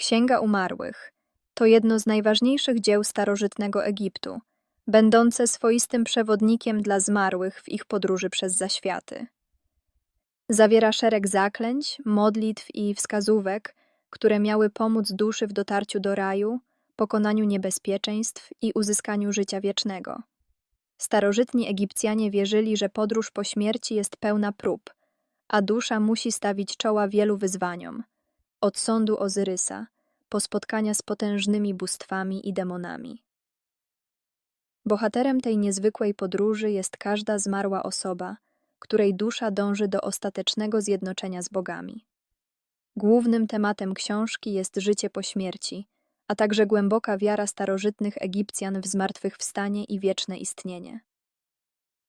Księga Umarłych to jedno z najważniejszych dzieł starożytnego Egiptu, będące swoistym przewodnikiem dla zmarłych w ich podróży przez zaświaty. Zawiera szereg zaklęć, modlitw i wskazówek, które miały pomóc duszy w dotarciu do raju, pokonaniu niebezpieczeństw i uzyskaniu życia wiecznego. Starożytni Egipcjanie wierzyli, że podróż po śmierci jest pełna prób, a dusza musi stawić czoła wielu wyzwaniom od sądu Ozyrysa, po spotkania z potężnymi bóstwami i demonami. Bohaterem tej niezwykłej podróży jest każda zmarła osoba, której dusza dąży do ostatecznego zjednoczenia z bogami. Głównym tematem książki jest życie po śmierci, a także głęboka wiara starożytnych Egipcjan w zmartwychwstanie i wieczne istnienie.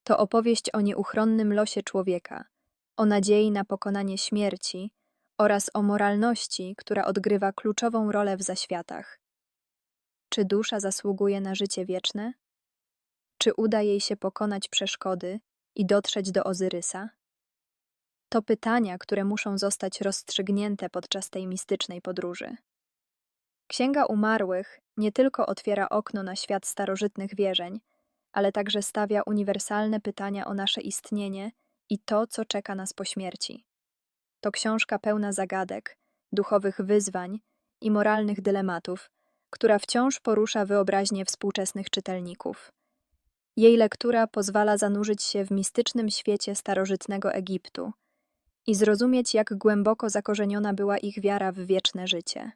To opowieść o nieuchronnym losie człowieka, o nadziei na pokonanie śmierci oraz o moralności, która odgrywa kluczową rolę w zaświatach. Czy dusza zasługuje na życie wieczne? Czy uda jej się pokonać przeszkody i dotrzeć do Ozyrysa? To pytania, które muszą zostać rozstrzygnięte podczas tej mistycznej podróży. Księga Umarłych nie tylko otwiera okno na świat starożytnych wierzeń, ale także stawia uniwersalne pytania o nasze istnienie i to, co czeka nas po śmierci. To książka pełna zagadek, duchowych wyzwań i moralnych dylematów, która wciąż porusza wyobraźnię współczesnych czytelników. Jej lektura pozwala zanurzyć się w mistycznym świecie starożytnego Egiptu i zrozumieć, jak głęboko zakorzeniona była ich wiara w wieczne życie.